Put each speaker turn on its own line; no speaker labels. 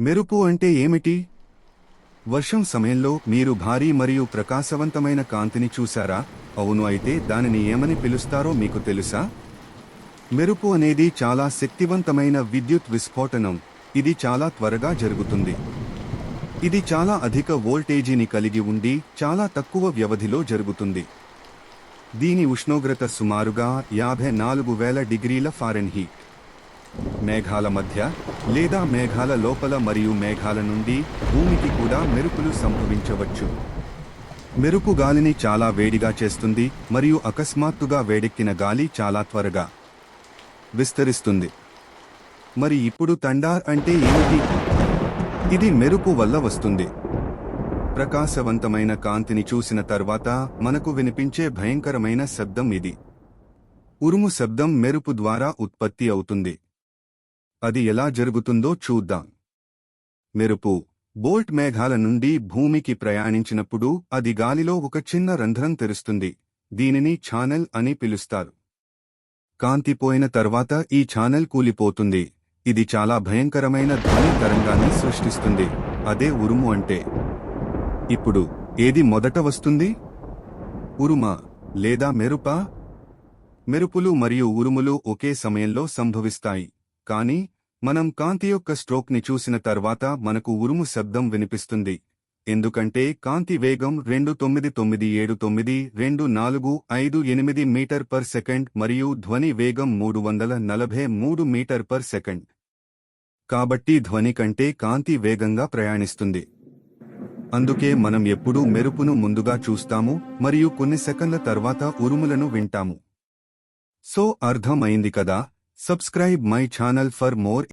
మెరుపు అంటే ఏమిటి? వర్షం సమయంలో మీరు భారీ మరియు ప్రకాశవంతమైన కాంతిని చూశారా? అవును అయితే దానిని ఏమని పిలుస్తారో మీకు తెలుసా? మెరుపు అనేది చాలా శక్తివంతమైన విద్యుత్ విస్ఫోటనం. ఇది చాలా త్వరగా జరుగుతుంది. ఇది చాలా అధిక వోల్టేజీని కలిగి ఉండి చాలా తక్కువ వ్యవధిలో జరుగుతుంది. దీని ఉష్ణోగ్రత సుమారుగా యాభై నాలుగు వేల డిగ్రీల ఫారెన్హీట్. మేఘాల మధ్య లేదా మేఘాల లోపల మరియు మేఘాల నుండి భూమికి కూడా మెరుపులు సంభవించవచ్చు. మెరుపు గాలిని చాలా వేడిగా చేస్తుంది మరియు అకస్మాత్తుగా వేడెక్కిన గాలి చాలా త్వరగా విస్తరిస్తుంది. మరి ఇప్పుడు తండార్ అంటే ఏమిటి? ఇది మెరుపు వల్ల వస్తుంది. ప్రకాశవంతమైన కాంతిని చూసిన తర్వాత మనకు వినిపించే భయంకరమైన శబ్దం ఇది. ఉరుము శబ్దం మెరుపు ద్వారా ఉత్పత్తి అవుతుంది. అది ఎలా జరుగుతుందో చూద్దాం. మెరుపు. బోల్ట్ మేఘాల నుండి భూమికి ప్రయాణించినప్పుడు అది గాలిలో ఒక చిన్న రంధ్రం తెరుస్తుంది. దీనిని ఛానెల్ అని పిలుస్తారు. కాంతి పోయిన తర్వాత ఈ ఛానెల్ కూలిపోతుంది. ఇది చాలా భయంకరమైన ధ్వని తరంగాన్ని సృష్టిస్తుంది. అదే ఉరుము అంటే. ఇప్పుడు ఏది మొదట వస్తుంది? ఉరుమ లేదా మెరుప? మెరుపులు మరియు ఉరుములు ఒకే సమయంలో సంభవిస్తాయి. కానీ మనం కాంతి యొక్క స్ట్రోక్ని చూసిన తర్వాత మనకు ఉరుము శబ్దం వినిపిస్తుంది. ఎందుకంటే కాంతి వేగం రెండు తొమ్మిది తొమ్మిది ఏడు తొమ్మిది రెండు నాలుగు ఐదు ఎనిమిది మీటర్ పర్ సెకండ్ మరియు ధ్వని వేగం మూడు వందల నలభై మూడు మీటర్ పర్ సెకండ్. కాబట్టి ధ్వని కంటే కాంతి వేగంగా ప్రయాణిస్తుంది. అందుకే మనం ఎప్పుడూ మెరుపును ముందుగా చూస్తాము మరియు కొన్ని సెకండ్ల తర్వాత ఉరుములను వింటాము. సో అర్థం అయింది కదా? Subscribe my channel for more